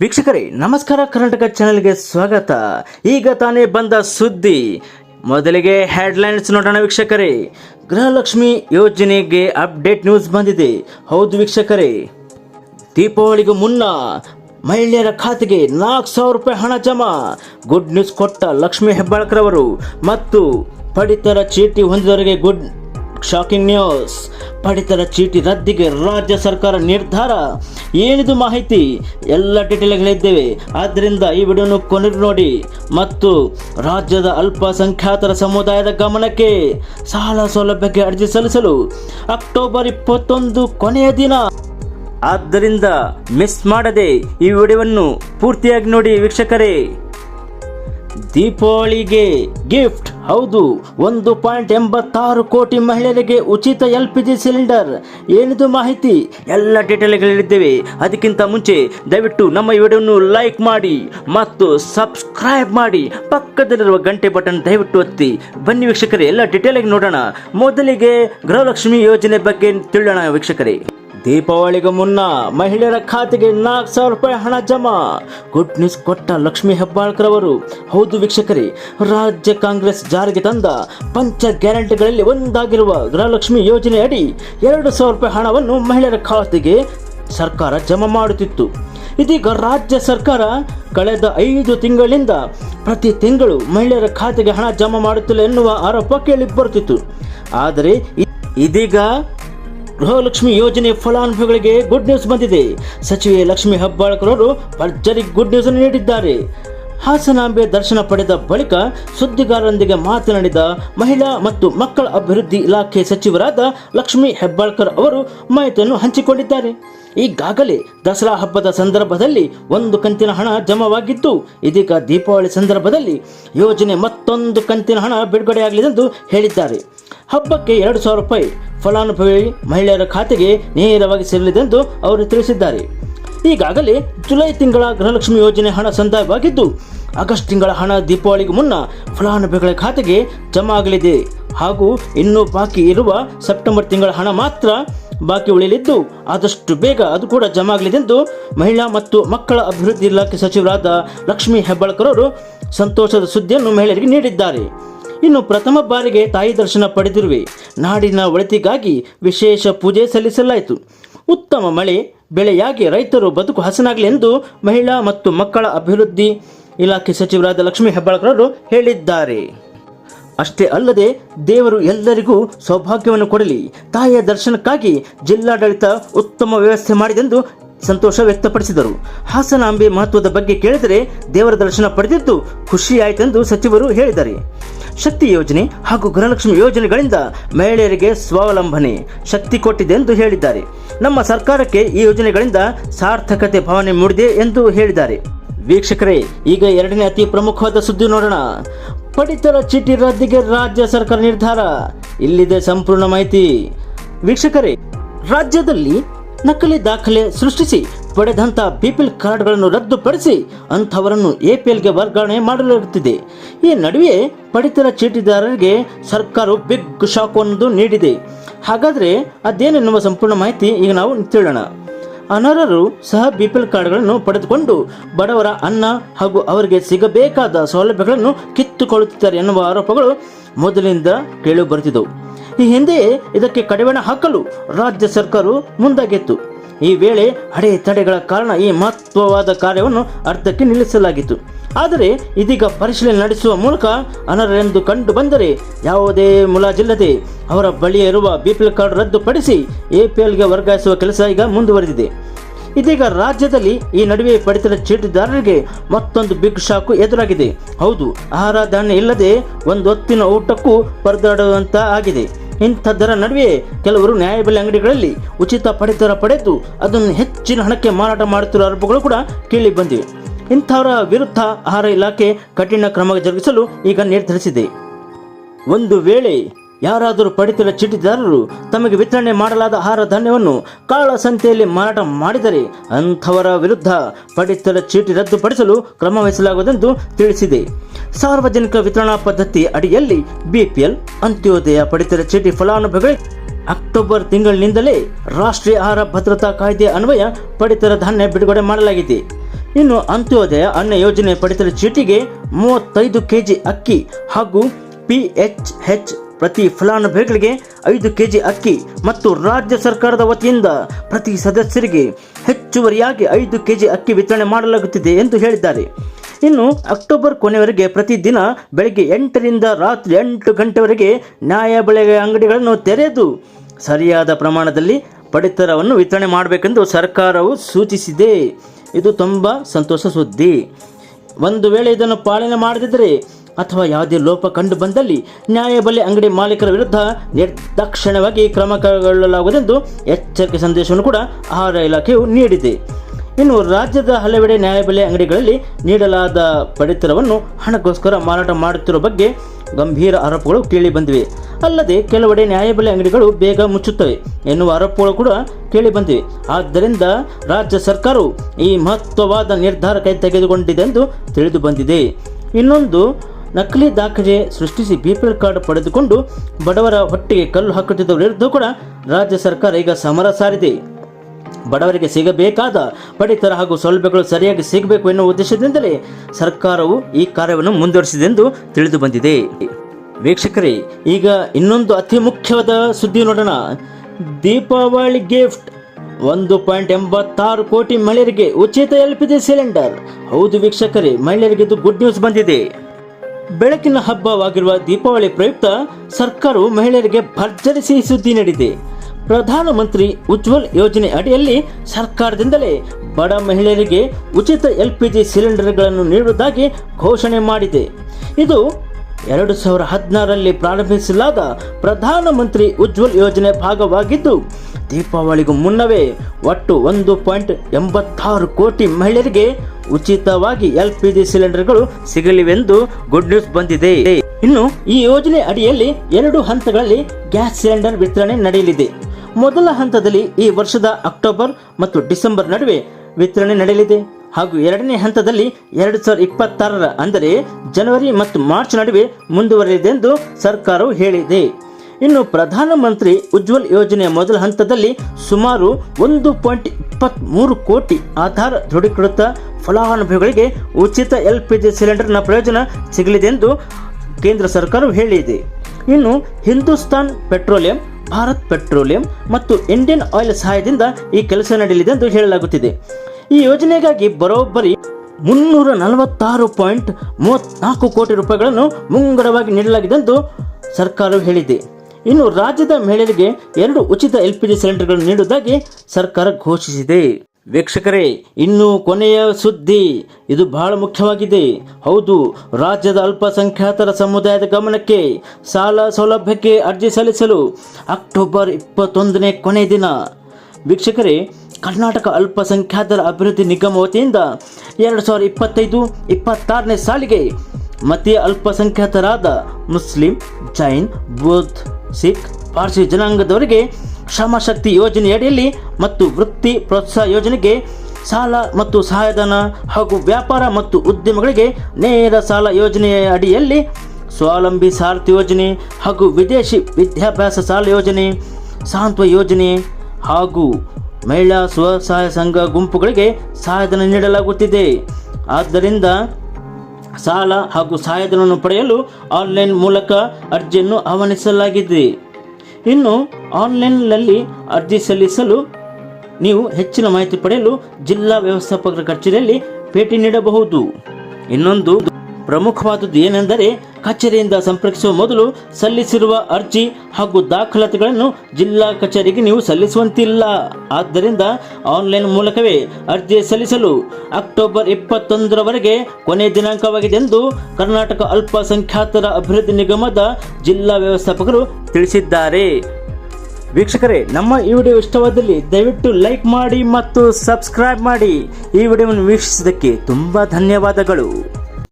ವೀಕ್ಷಕರೇ, ನಮಸ್ಕಾರ ಕರ್ನಾಟಕ ಚಾನೆಲ್ಗೆ ಸ್ವಾಗತ. ಈಗ ತಾನೇ ಬಂದ ಸುದ್ದಿ. ಮೊದಲಿಗೆ ಹೆಡ್ಲೈನ್ಸ್ ನೋಡೋಣ ವೀಕ್ಷಕರೇ. ಗೃಹಲಕ್ಷ್ಮಿ ಯೋಜನೆಗೆ ಅಪ್ಡೇಟ್ ನ್ಯೂಸ್ ಬಂದಿದೆ. ಹೌದು ವೀಕ್ಷಕರೇ. ದೀಪಾವಳಿಗೂ ಮುನ್ನ ಮಹಿಳೆಯರ ಖಾತೆಗೆ ನಾಲ್ಕು ಸಾವಿರ ರೂಪಾಯಿ ಹಣ ಜಮಾ. ಗುಡ್ ನ್ಯೂಸ್ ಕೊಟ್ಟ ಲಕ್ಷ್ಮಿ ಹೆಬ್ಬಾಳ್ಕರ್ ಅವರು ಮತ್ತು ಪಡಿತರ ಚೀಟಿ ಹೊಂದಿದವರಿಗೆ ಗುಡ್ ಶಾಕಿಂಗ್ ನ್ಯೂಸ್ ಪಡಿತರ ಚೀಟಿ ರದ್ದಿಗೆ ರಾಜ್ಯ ಸರ್ಕಾರ ನಿರ್ಧಾರ. ಏನಿದು ಮಾಹಿತಿ? ಎಲ್ಲ ಡೀಟೇಲ್ಗಳಿದ್ದೇವೆ ಆದ್ದರಿಂದ ಈ ವಿಡಿಯೋನು ಕೊನೆಗೆ ನೋಡಿ. ಮತ್ತು ರಾಜ್ಯದ ಅಲ್ಪಸಂಖ್ಯಾತರ ಸಮುದಾಯದ ಗಮನಕ್ಕೆ ಸಾಲ ಸೌಲಭ್ಯಕ್ಕೆ ಅರ್ಜಿ ಸಲ್ಲಿಸಲು ಅಕ್ಟೋಬರ್ ಇಪ್ಪತ್ತೊಂದು ಕೊನೆಯ ದಿನ. ಆದ್ದರಿಂದ ಮಿಸ್ ಮಾಡದೆ ಈ ವಿಡಿಯೋವನ್ನು ಪೂರ್ತಿಯಾಗಿ ನೋಡಿ ವೀಕ್ಷಕರೇ. ದೀಪಾವಳಿಗೆ ಗಿಫ್ಟ್ ಹೌದು, ಒಂದು ಪಾಯಿಂಟ್ ಎಂಬತ್ತಾರು ಕೋಟಿ ಮಹಿಳೆಯರಿಗೆ ಉಚಿತ ಎಲ್ ಪಿ ಜಿ ಸಿಲಿಂಡರ್. ಏನಿದು ಮಾಹಿತಿ? ಎಲ್ಲ ಡೀಟೇಲ್ಗಳಿದ್ದೇವೆ ಅದಕ್ಕಿಂತ ಮುಂಚೆ ದಯವಿಟ್ಟು ನಮ್ಮ ಈ ವಿಡಿಯೋವನ್ನು ಲೈಕ್ ಮಾಡಿ ಮತ್ತು ಸಬ್ಸ್ಕ್ರೈಬ್ ಮಾಡಿ. ಪಕ್ಕದಲ್ಲಿರುವ ಗಂಟೆ ಬಟನ್ ದಯವಿಟ್ಟು ಒತ್ತಿ. ಬನ್ನಿ ವೀಕ್ಷಕರೇ, ಎಲ್ಲ ಡೀಟೇಲ್ ನೋಡೋಣ. ಮೊದಲಿಗೆ ಗೃಹಲಕ್ಷ್ಮಿ ಯೋಜನೆ ಬಗ್ಗೆ ತಿಳಿಯೋಣ ವೀಕ್ಷಕರೇ. ದೀಪಾವಳಿಗೆ ಮುನ್ನ ಮಹಿಳೆಯರ ಖಾತೆಗೆ ನಾಲ್ಕು ಸಾವಿರ ರೂಪಾಯಿ ಹಣ ಜಮಾ. ಗುಡ್ ನ್ಯೂಸ್ ಕೊಟ್ಟ ಲಕ್ಷ್ಮಿ ಹೆಬ್ಬಾಳ್ಕರ್ ಅವರು ಹೌದು ವೀಕ್ಷಕರೇ, ರಾಜ್ಯ ಕಾಂಗ್ರೆಸ್ ಜಾರಿಗೆ ತಂದ ಪಂಚ ಗ್ಯಾರಂಟಿಗಳಲ್ಲಿ ಒಂದಾಗಿರುವ ಗೃಹಲಕ್ಷ್ಮಿ ಯೋಜನೆ ಅಡಿ ಎರಡು ಸಾವಿರ ರೂಪಾಯಿ ಹಣವನ್ನು ಮಹಿಳೆಯರ ಖಾತೆಗೆ ಸರ್ಕಾರ ಜಮಾ ಮಾಡುತ್ತಿತ್ತು. ಇದೀಗ ರಾಜ್ಯ ಸರ್ಕಾರ ಕಳೆದ ಐದು ತಿಂಗಳಿಂದ ಪ್ರತಿ ತಿಂಗಳು ಮಹಿಳೆಯರ ಖಾತೆಗೆ ಹಣ ಜಮಾ ಮಾಡುತ್ತಿಲ್ಲ ಎನ್ನುವ ಆರೋಪ ಕೇಳಿ ಬರುತ್ತಿತ್ತು. ಆದರೆ ಇದೀಗ ಗೃಹಲಕ್ಷ್ಮಿ ಯೋಜನೆ ಫಲಾನುಭವಿಗಳಿಗೆ ಗುಡ್ ನ್ಯೂಸ್ ಬಂದಿದೆ. ಸಚಿವೆ ಲಕ್ಷ್ಮಿ ಹೆಬ್ಬಾಳ್ಕರ್ ಅವರು ಭರ್ಜರಿ ಗುಡ್ ನ್ಯೂಸ್ ಅನ್ನು ನೀಡಿದ್ದಾರೆ. ಹಾಸನಾಂಬೆ ದರ್ಶನ ಪಡೆದ ಬಳಿಕ ಸುದ್ದಿಗಾರರೊಂದಿಗೆ ಮಾತನಾಡಿದ ಮಹಿಳಾ ಮತ್ತು ಮಕ್ಕಳ ಅಭಿವೃದ್ಧಿ ಇಲಾಖೆ ಸಚಿವರಾದ ಲಕ್ಷ್ಮಿ ಹೆಬ್ಬಾಳ್ಕರ್ ಅವರು ಮಾಹಿತಿಯನ್ನು ಹಂಚಿಕೊಂಡಿದ್ದಾರೆ. ಈಗಾಗಲೇ ದಸರಾ ಹಬ್ಬದ ಸಂದರ್ಭದಲ್ಲಿ ಒಂದು ಕಂತಿನ ಹಣ ಜಮಾವಾಗಿದ್ದು ಇದೀಗ ದೀಪಾವಳಿ ಸಂದರ್ಭದಲ್ಲಿ ಯೋಜನೆ ಮತ್ತೊಂದು ಕಂತಿನ ಹಣ ಬಿಡುಗಡೆಯಾಗಲಿದೆ ಎಂದು ಹೇಳಿದ್ದಾರೆ. ಹಬ್ಬಕ್ಕೆ ಎರಡು ಸಾವಿರ ರೂಪಾಯಿ ಫಲಾನುಭವಿ ಮಹಿಳೆಯರ ಖಾತೆಗೆ ನೇರವಾಗಿ ಸೇರಲಿದೆ ಎಂದು ಅವರು ತಿಳಿಸಿದ್ದಾರೆ. ಈಗಾಗಲೇ ಜುಲೈ ತಿಂಗಳ ಗೃಹಲಕ್ಷ್ಮಿ ಯೋಜನೆ ಹಣ ಸಂದಾಯವಾಗಿದ್ದು, ಆಗಸ್ಟ್ ತಿಂಗಳ ಹಣ ದೀಪಾವಳಿಗೆ ಮುನ್ನ ಫಲಾನುಭವಿಗಳ ಖಾತೆಗೆ ಜಮಾ ಆಗಲಿದೆ ಹಾಗೂ ಇನ್ನೂ ಬಾಕಿ ಇರುವ ಸೆಪ್ಟೆಂಬರ್ ತಿಂಗಳ ಹಣ ಮಾತ್ರ ಬಾಕಿ ಉಳಿಯಲಿದ್ದು, ಆದಷ್ಟು ಬೇಗ ಅದು ಕೂಡ ಜಮಾ ಆಗಲಿದೆ ಎಂದು ಮಹಿಳಾ ಮತ್ತು ಮಕ್ಕಳ ಅಭಿವೃದ್ಧಿ ಇಲಾಖೆ ಸಚಿವರಾದ ಲಕ್ಷ್ಮೀ ಹೆಬ್ಬಾಳ್ಕರ್ ಅವರು ಸಂತೋಷದ ಸುದ್ದಿಯನ್ನು ಮಹಿಳೆಯರಿಗೆ ನೀಡಿದ್ದಾರೆ. ಇನ್ನು ಪ್ರಥಮ ಬಾರಿಗೆ ತಾಯಿ ದರ್ಶನ ಪಡೆದಿರುವೆ. ನಾಡಿನ ಒಳಿತಿಗಾಗಿ ವಿಶೇಷ ಪೂಜೆ ಸಲ್ಲಿಸಲಾಯಿತು. ಉತ್ತಮ ಮಳೆ, ಬೆಳೆಯಾಗಿ ರೈತರು ಬದುಕು ಹಸನಾಗಲಿ ಎಂದು ಮಹಿಳಾ ಮತ್ತು ಮಕ್ಕಳ ಅಭಿವೃದ್ಧಿ ಇಲಾಖೆ ಸಚಿವರಾದ ಲಕ್ಷ್ಮೀ ಹೆಬ್ಬಾಳ್ಕರರು ಹೇಳಿದ್ದಾರೆ. ಅಷ್ಟೇ ಅಲ್ಲದೆ ದೇವರು ಎಲ್ಲರಿಗೂ ಸೌಭಾಗ್ಯವನ್ನು ಕೊಡಲಿ. ತಾಯಿಯ ದರ್ಶನಕ್ಕಾಗಿ ಜಿಲ್ಲಾಡಳಿತ ಉತ್ತಮ ವ್ಯವಸ್ಥೆ ಮಾಡಿದೆಂದು ಸಂತೋಷ ವ್ಯಕ್ತಪಡಿಸಿದರು. ಹಾಸನಾಂಬೆ ಮಹತ್ವದ ಬಗ್ಗೆ ಕೇಳಿದರೆ ದೇವರ ದರ್ಶನ ಪಡೆದಿದ್ದು ಖುಷಿಯಾಯಿತೆಂದು ಸಚಿವರು ಹೇಳಿದ್ದಾರೆ ಶಕ್ತಿ ಯೋಜನೆ ಹಾಗೂ ಗೃಹಲಕ್ಷ್ಮಿ ಯೋಜನೆಗಳಿಂದ ಮಹಿಳೆಯರಿಗೆ ಸ್ವಾವಲಂಬನೆ ಶಕ್ತಿ ಕೊಟ್ಟಿದೆ ಎಂದು ಹೇಳಿದ್ದಾರೆ. ನಮ್ಮ ಸರ್ಕಾರಕ್ಕೆ ಈ ಯೋಜನೆಗಳಿಂದ ಸಾರ್ಥಕತೆ ಭಾವನೆ ಮೂಡಿದೆ ಎಂದು ಹೇಳಿದ್ದಾರೆ. ವೀಕ್ಷಕರೇ, ಈಗ ಎರಡನೇ ಅತಿ ಪ್ರಮುಖವಾದ ಸುದ್ದಿ ನೋಡೋಣ. ಪಡಿತರ ಚೀಟಿ ರದ್ದಿಗೆ ರಾಜ್ಯ ಸರ್ಕಾರ ನಿರ್ಧಾರ. ಇಲ್ಲಿದೆ ಸಂಪೂರ್ಣ ಮಾಹಿತಿ. ವೀಕ್ಷಕರೇ, ರಾಜ್ಯದಲ್ಲಿ ನಕಲಿ ದಾಖಲೆ ಸೃಷ್ಟಿಸಿ, ಪಡೆದಂತ ಬಿಪಿಎಲ್ ಕಾರ್ಡ್ಗಳನ್ನು ರದ್ದುಪಡಿಸಿ ಅಂಥವರನ್ನು ಎಪಿಎಲ್ಗೆ ವರ್ಗಾವಣೆ ಮಾಡಲಾಗುತ್ತಿದೆ. ಈ ನಡುವೆ ಪಡಿತರ ಚೀಟಿದಾರರಿಗೆ ಸರ್ಕಾರವು ಬಿಗ್ ಶಾಕ್ ಒಂದು ನೀಡಿದೆ. ಹಾಗಾದ್ರೆ ಅದೇನೆನ್ನುವ ಸಂಪೂರ್ಣ ಮಾಹಿತಿ ಈಗ ನಾವು ತಿಳಿಯೋಣ. ಅನರ್ಹರು ಸಹ ಬಿಪಿಎಲ್ ಕಾರ್ಡ್ಗಳನ್ನು ಪಡೆದುಕೊಂಡು ಬಡವರ ಅನ್ನ ಹಾಗೂ ಅವರಿಗೆ ಸಿಗಬೇಕಾದ ಸೌಲಭ್ಯಗಳನ್ನು ಕಿತ್ತುಕೊಳ್ಳುತ್ತಿದ್ದಾರೆ ಎನ್ನುವ ಆರೋಪಗಳು ಮೊದಲಿನಿಂದ ಕೇಳಿ ಬರುತ್ತಿದ್ದವು. ಈ ಹಿಂದೆ ಇದಕ್ಕೆ ಕಡಿವಾಣ ಹಾಕಲು ರಾಜ್ಯ ಸರ್ಕಾರವು ಮುಂದಾಗಿತ್ತು. ಈ ವೇಳೆ ಅಡೆತಡೆಗಳ ಕಾರಣ ಈ ಮಹತ್ವವಾದ ಕಾರ್ಯವನ್ನು ಅರ್ಧಕ್ಕೆ ನಿಲ್ಲಿಸಲಾಗಿತ್ತು. ಆದರೆ ಇದೀಗ ಪರಿಶೀಲನೆ ನಡೆಸುವ ಮೂಲಕ ಅನರ್ಹರೆಂದು ಕಂಡು ಬಂದರೆ ಯಾವುದೇ ಮುಲಾಜಿಲ್ಲದೆ ಅವರ ಬಳಿಯೇ ಇರುವ ಬಿಪಿಎಲ್ ಕಾರ್ಡ್ ರದ್ದುಪಡಿಸಿ ಎಪಿಎಲ್ಗೆ ವರ್ಗಾಯಿಸುವ ಕೆಲಸ ಈಗ ಮುಂದುವರೆದಿದೆ. ಇದೀಗ ರಾಜ್ಯದಲ್ಲಿ ಈ ನಡುವೆ ಪಡಿತರ ಚೀಟಿದಾರರಿಗೆ ಮತ್ತೊಂದು ಬಿಗ್ ಶಾಕು ಎದುರಾಗಿದೆ. ಹೌದು, ಆಹಾರ ಧಾನ್ಯ ಇಲ್ಲದೆ ಒಂದು ಹೊತ್ತಿನ ಊಟಕ್ಕೂ ಪರದಾಡುವಂತ ಆಗಿದೆ. ಇಂಥದ್ದರ ನಡುವೆ ಕೆಲವರು ನ್ಯಾಯಬೆಲೆ ಅಂಗಡಿಗಳಲ್ಲಿ ಉಚಿತ ಪಡಿತರ ಪಡೆದು ಅದನ್ನು ಹೆಚ್ಚಿನ ಹಣಕ್ಕೆ ಮಾರಾಟ ಮಾಡುತ್ತಿರುವ ಆರೋಪಗಳು ಕೂಡ ಕೇಳಿ ಬಂದಿವೆ. ಇಂಥವರ ವಿರುದ್ಧ ಆಹಾರ ಇಲಾಖೆ ಕಠಿಣ ಕ್ರಮ ಜರುಗಿಸಲು ಈಗ ನಿರ್ಧರಿಸಿದೆ. ಒಂದು ವೇಳೆ ಯಾರಾದರೂ ಪಡಿತರ ಚೀಟಿದಾರರು ತಮಗೆ ವಿತರಣೆ ಮಾಡಲಾದ ಆಹಾರ ಧಾನ್ಯವನ್ನು ಕಾಳ ಸಂತೆಯಲ್ಲಿ ಮಾರಾಟ ಮಾಡಿದರೆ ಅಂಥವರ ವಿರುದ್ಧ ಪಡಿತರ ಚೀಟಿ ರದ್ದುಪಡಿಸಲು ಕ್ರಮ ವಹಿಸಲಾಗುವುದೆಂದು ತಿಳಿಸಿದೆ. ಸಾರ್ವಜನಿಕ ವಿತರಣಾ ಪದ್ಧತಿ ಅಡಿಯಲ್ಲಿ ಬಿಪಿಎಲ್, ಅಂತ್ಯೋದಯ ಪಡಿತರ ಚೀಟಿ ಫಲಾನುಭವಿಗಳಿಗೆ ಅಕ್ಟೋಬರ್ ತಿಂಗಳಿನಿಂದಲೇ ರಾಷ್ಟ್ರೀಯ ಆಹಾರ ಭದ್ರತಾ ಕಾಯ್ದೆ ಅನ್ವಯ ಪಡಿತರ ಧಾನ್ಯ ಬಿಡುಗಡೆ ಮಾಡಲಾಗಿದೆ. ಇನ್ನು ಅಂತ್ಯೋದಯ ಅನ್ನ ಯೋಜನೆ ಪಡಿತರ ಚೀಟಿಗೆ ಮೂವತ್ತೈದು ಕೆಜಿ ಅಕ್ಕಿ ಹಾಗೂ ಪಿ ಎಚ್ ಹೆಚ್ ಪ್ರತಿ ಫಲಾನುಭವಿಗಳಿಗೆ ಐದು ಕೆಜಿ ಅಕ್ಕಿ ಮತ್ತು ರಾಜ್ಯ ಸರ್ಕಾರದ ವತಿಯಿಂದ ಪ್ರತಿ ಸದಸ್ಯರಿಗೆ ಹೆಚ್ಚುವರಿಯಾಗಿ ಐದು ಕೆಜಿ ಅಕ್ಕಿ ವಿತರಣೆ ಮಾಡಲಾಗುತ್ತಿದೆ ಎಂದು ಹೇಳಿದ್ದಾರೆ. ಇನ್ನು ಅಕ್ಟೋಬರ್ ಕೊನೆಯವರೆಗೆ ಪ್ರತಿದಿನ ಬೆಳಗ್ಗೆ ಎಂಟರಿಂದ ರಾತ್ರಿ ಎಂಟು ಗಂಟೆವರೆಗೆ ನ್ಯಾಯ ಬೆಳೆಗೆ ಅಂಗಡಿಗಳನ್ನು ತೆರೆದು ಸರಿಯಾದ ಪ್ರಮಾಣದಲ್ಲಿ ಪಡಿತರವನ್ನು ವಿತರಣೆ ಮಾಡಬೇಕೆಂದು ಸರ್ಕಾರವು ಸೂಚಿಸಿದೆ. ಇದು ತುಂಬ ಸಂತೋಷ ಸುದ್ದಿ. ಒಂದು ವೇಳೆ ಇದನ್ನು ಪಾಲನೆ ಮಾಡದಿದ್ದರೆ ಅಥವಾ ಯಾವುದೇ ಲೋಪ ಕಂಡು ಬಂದಲ್ಲಿ ನ್ಯಾಯಬಲೆ ಅಂಗಡಿ ಮಾಲೀಕರ ವಿರುದ್ಧ ನಿರ್ದಾಕ್ಷಿಣ್ಯವಾಗಿ ಕ್ರಮ ಕೈಗೊಳ್ಳಲಾಗುವುದೆಂದು ಎಚ್ಚರಿಕೆ ಸಂದೇಶವನ್ನು ಕೂಡ ಆಹಾರ ಇಲಾಖೆಯು ನೀಡಿದೆ. ಇನ್ನು ರಾಜ್ಯದ ಹಲವೆಡೆ ನ್ಯಾಯಬೆಲೆ ಅಂಗಡಿಗಳಲ್ಲಿ ನೀಡಲಾದ ಪಡಿತರವನ್ನು ಹಣಕ್ಕೋಸ್ಕರ ಮಾರಾಟ ಮಾಡುತ್ತಿರುವ ಬಗ್ಗೆ ಗಂಭೀರ ಆರೋಪಗಳು ಕೇಳಿಬಂದಿವೆ ಅಲ್ಲದೆ ಕೆಲವೆಡೆ ನ್ಯಾಯಬೆಲೆ ಅಂಗಡಿಗಳು ಬೇಗ ಮುಚ್ಚುತ್ತವೆ ಎನ್ನುವ ಆರೋಪಗಳು ಕೂಡ ಕೇಳಿ ಬಂದಿವೆ. ಆದ್ದರಿಂದ ರಾಜ್ಯ ಸರ್ಕಾರವು ಈ ಮಹತ್ವವಾದ ನಿರ್ಧಾರ ಕೈ ತೆಗೆದುಕೊಂಡಿದೆ ಎಂದು ತಿಳಿದು ಬಂದಿದೆ. ಇನ್ನೊಂದು ನಕಲಿ ದಾಖಲೆ ಸೃಷ್ಟಿಸಿ ಬಿಪಿಎಲ್ ಕಾರ್ಡ್ ಪಡೆದುಕೊಂಡು ಬಡವರ ಹೊಟ್ಟೆಗೆ ಕಲ್ಲು ಹಾಕುತ್ತಿದ್ದವರ ವಿರುದ್ಧ ಕೂಡ ರಾಜ್ಯ ಸರ್ಕಾರ ಈಗ ಸಮರ ಸಾರಿದೆ. ಬಡವರಿಗೆ ಸಿಗಬೇಕಾದ ಪಡಿತರ ಹಾಗೂ ಸೌಲಭ್ಯಗಳು ಸರಿಯಾಗಿ ಸಿಗಬೇಕು ಎನ್ನುವ ಉದ್ದೇಶದಿಂದಲೇ ಸರ್ಕಾರವು ಈ ಕಾರ್ಯವನ್ನು ಮುಂದುವರಿಸಿದೆ ಎಂದು ತಿಳಿದು ಬಂದಿದೆ. ವೀಕ್ಷಕರೇ, ಈಗ ಇನ್ನೊಂದು ಅತಿ ಮುಖ್ಯವಾದ ಸುದ್ದಿ ನೋಡೋಣ. ದೀಪಾವಳಿ ಗಿಫ್ಟ್, ಒಂದು ಪಾಯಿಂಟ್ ಎಂಬತ್ತಾರು ಕೋಟಿ ಮಹಿಳೆಯರಿಗೆ ಉಚಿತ ಎಲ್ ಪಿ ಜಿ ಸಿಲಿಂಡರ್. ಹೌದು ವೀಕ್ಷಕರೇ, ಮಹಿಳೆಯರಿಗೆ ಇದು ಗುಡ್ ನ್ಯೂಸ್ ಬಂದಿದೆ. ಬೆಳಕಿನ ಹಬ್ಬವಾಗಿರುವ ದೀಪಾವಳಿ ಪ್ರಯುಕ್ತ ಸರ್ಕಾರವು ಮಹಿಳೆಯರಿಗೆ ಭರ್ಜರಿ ಸಿಹಿ ಸುದ್ದಿ ನೀಡಿದೆ. ಪ್ರಧಾನಮಂತ್ರಿ ಉಜ್ವಲ್ ಯೋಜನೆ ಅಡಿಯಲ್ಲಿ ಸರ್ಕಾರದಿಂದಲೇ ಬಡ ಮಹಿಳೆಯರಿಗೆ ಉಚಿತ ಎಲ್ ಪಿ ಜಿ ಸಿಲಿಂಡರ್ಗಳನ್ನು ನೀಡುವುದಾಗಿ ಘೋಷಣೆ ಮಾಡಿದೆ. ಇದು ಎರಡು ಸಾವಿರ ಹದಿನಾರರಲ್ಲಿ ಪ್ರಾರಂಭಿಸಲಾದ ಪ್ರಧಾನಮಂತ್ರಿ ಉಜ್ವಲ್ ಯೋಜನೆ ಭಾಗವಾಗಿದ್ದು, ದೀಪಾವಳಿಗೂ ಮುನ್ನವೇ ಒಟ್ಟು ಒಂದು ಪಾಯಿಂಟ್ ಎಂಬತ್ತಾರು ಕೋಟಿ ಮಹಿಳೆಯರಿಗೆ ಉಚಿತವಾಗಿ ಎಲ್ ಪಿ ಜಿ ಸಿಲಿಂಡರ್ಗಳು ಸಿಗಲಿವೆಂದು ಗುಡ್ ನ್ಯೂಸ್ ಬಂದಿದೆ. ಇನ್ನು ಈ ಯೋಜನೆ ಅಡಿಯಲ್ಲಿ ಎರಡು ಹಂತಗಳಲ್ಲಿ ಗ್ಯಾಸ್ ಸಿಲಿಂಡರ್ ವಿತರಣೆ ನಡೆಯಲಿದೆ. ಮೊದಲ ಹಂತದಲ್ಲಿ ಈ ವರ್ಷದ ಅಕ್ಟೋಬರ್ ಮತ್ತು ಡಿಸೆಂಬರ್ ನಡುವೆ ವಿತರಣೆ ನಡೆಯಲಿದೆ. ಹಾಗೂ ಎರಡನೇ ಹಂತದಲ್ಲಿ ಎರಡು ಸಾವಿರದ ಇಪ್ಪತ್ತಾರರ ಅಂದರೆ ಜನವರಿ ಮತ್ತು ಮಾರ್ಚ್ ನಡುವೆ ಮುಂದುವರಿಯಲಿದೆ ಎಂದು ಸರ್ಕಾರವು ಹೇಳಿದೆ. ಇನ್ನು ಪ್ರಧಾನಮಂತ್ರಿ ಉಜ್ವಲ್ ಯೋಜನೆಯ ಮೊದಲ ಹಂತದಲ್ಲಿ ಸುಮಾರು ಒಂದು ಪಾಯಿಂಟ್ ಇಪ್ಪತ್ತ್ಮೂರು ಕೋಟಿ ಆಧಾರ ದೃಢೀಕೃತ ಫಲಾನುಭವಿಗಳಿಗೆ ಉಚಿತ ಎಲ್ ಪಿ ಜಿ ಸಿಲಿಂಡರ್ನ ಪ್ರಯೋಜನ ಸಿಗಲಿದೆ ಎಂದು ಕೇಂದ್ರ ಸರ್ಕಾರವು ಹೇಳಿದೆ. ಇನ್ನು ಹಿಂದೂಸ್ತಾನ್ ಪೆಟ್ರೋಲಿಯಂ, ಭಾರತ್ ಪೆಟ್ರೋಲಿಯಂ ಮತ್ತು ಇಂಡಿಯನ್ ಆಯಿಲ್ ಸಹಾಯದಿಂದ ಈ ಕೆಲಸ ನಡೆಯಲಿದೆ ಎಂದು ಹೇಳಲಾಗುತ್ತಿದೆ. ಈ ಯೋಜನೆಗಾಗಿ ಬರೋಬ್ಬರಿ ಮುನ್ನೂರ ನಲವತ್ತಾರು ಪಾಯಿಂಟ್ ಮೂವತ್ನಾಲ್ಕು ಕೋಟಿ ರೂಪಾಯಿಗಳನ್ನು ಮುಂಗಡವಾಗಿ ನೀಡಲಾಗಿದೆ ಎಂದು ಸರ್ಕಾರವು ಹೇಳಿದೆ. ಇನ್ನು ರಾಜ್ಯದ ಮಹಿಳೆಯರಿಗೆ ಎರಡು ಉಚಿತ ಎಲ್ ಪಿ ಜಿ ಸಿಲಿಂಡರ್ಗಳನ್ನು ನೀಡುವುದಾಗಿ ಸರ್ಕಾರ ಘೋಷಿಸಿದೆ. ವೀಕ್ಷಕರೇ, ಇನ್ನು ಕೊನೆಯ ಸುದ್ದಿ. ಇದು ಬಹಳ ಮುಖ್ಯವಾಗಿದೆ. ಹೌದು, ರಾಜ್ಯದ ಅಲ್ಪಸಂಖ್ಯಾತರ ಸಮುದಾಯದ ಗಮನಕ್ಕೆ ಸಾಲ ಸೌಲಭ್ಯಕ್ಕೆ ಅರ್ಜಿ ಸಲ್ಲಿಸಲು ಅಕ್ಟೋಬರ್ ಇಪ್ಪತ್ತೊಂದನೇ ಕೊನೆ ದಿನ. ವೀಕ್ಷಕರೇ, ಕರ್ನಾಟಕ ಅಲ್ಪಸಂಖ್ಯಾತರ ಅಭಿವೃದ್ಧಿ ನಿಗಮ ವತಿಯಿಂದ ಎರಡು ಸಾವಿರದ ಇಪ್ಪತ್ತೈದು ಇಪ್ಪತ್ತಾರನೇ ಸಾಲಿಗೆ ಮತೀಯ ಅಲ್ಪಸಂಖ್ಯಾತರಾದ ಮುಸ್ಲಿಂ, ಜೈನ್, ಬೌದ್ಧ, ಸಿಖ್, ಪಾರ್ಸಿ ಜನಾಂಗದವರಿಗೆ ಶ್ರಮಶಕ್ತಿ ಯೋಜನೆಯಡಿಯಲ್ಲಿ ಮತ್ತು ವೃತ್ತಿ ಪ್ರೋತ್ಸಾಹ ಯೋಜನೆಗೆ ಸಾಲ ಮತ್ತು ಸಹಾಯಧನ ಹಾಗೂ ವ್ಯಾಪಾರ ಮತ್ತು ಉದ್ಯಮಗಳಿಗೆ ನೇರ ಸಾಲ ಯೋಜನೆಯ ಅಡಿಯಲ್ಲಿ ಸ್ವಾವಲಂಬಿ ಸಾರಥಿ ಯೋಜನೆ ಹಾಗೂ ವಿದೇಶಿ ವಿದ್ಯಾಭ್ಯಾಸ ಸಾಲ ಯೋಜನೆ ಸಾಂತ್ವ ಯೋಜನೆ ಹಾಗೂ ಮಹಿಳಾ ಸ್ವಸಹಾಯ ಸಂಘ ಗುಂಪುಗಳಿಗೆ ಸಹಾಯಧನ ನೀಡಲಾಗುತ್ತಿದೆ. ಆದ್ದರಿಂದ ಸಾಲ ಹಾಗೂ ಸಹಾಯಧನವನ್ನು ಪಡೆಯಲು ಆನ್ಲೈನ್ ಮೂಲಕ ಅರ್ಜಿಯನ್ನು ಆಹ್ವಾನಿಸಲಾಗಿದೆ. ಇನ್ನು ಆನ್ಲೈನ್ನಲ್ಲಿ ಅರ್ಜಿ ಸಲ್ಲಿಸಲು ನೀವು ಹೆಚ್ಚಿನ ಮಾಹಿತಿ ಪಡೆಯಲು ಜಿಲ್ಲಾ ವ್ಯವಸ್ಥಾಪಕರ ಕಚೇರಿಯಲ್ಲಿ ಭೇಟಿ ನೀಡಬಹುದು. ಇನ್ನೊಂದು ಪ್ರಮುಖವಾದದ್ದು ಏನೆಂದರೆ ಕಚೇರಿಯಿಂದ ಸಂಪರ್ಕಿಸುವ ಮೊದಲು ಸಲ್ಲಿಸಿರುವ ಅರ್ಜಿ ಹಾಗೂ ದಾಖಲಾತಿಗಳನ್ನು ಜಿಲ್ಲಾ ಕಚೇರಿಗೆ ನೀವು ಸಲ್ಲಿಸುವಂತಿಲ್ಲ. ಆದ್ದರಿಂದ ಆನ್ಲೈನ್ ಮೂಲಕವೇ ಅರ್ಜಿ ಸಲ್ಲಿಸಲು ಅಕ್ಟೋಬರ್ ಇಪ್ಪತ್ತೊಂದರವರೆಗೆ ಕೊನೆ ದಿನಾಂಕವಾಗಿದೆ ಎಂದು ಕರ್ನಾಟಕ ಅಲ್ಪಸಂಖ್ಯಾತರ ಅಭಿವೃದ್ಧಿ ನಿಗಮದ ಜಿಲ್ಲಾ ವ್ಯವಸ್ಥಾಪಕರು ತಿಳಿಸಿದ್ದಾರೆ. ವೀಕ್ಷಕರೇ, ನಮ್ಮ ಈ ವಿಡಿಯೋ ಇಷ್ಟವಾದಲ್ಲಿ ದಯವಿಟ್ಟು ಲೈಕ್ ಮಾಡಿ ಮತ್ತು ಸಬ್ಸ್ಕ್ರೈಬ್ ಮಾಡಿ. ಈ ವಿಡಿಯೋವನ್ನು ವೀಕ್ಷಿಸಿದ್ದಕ್ಕೆ ತುಂಬ ಧನ್ಯವಾದಗಳು.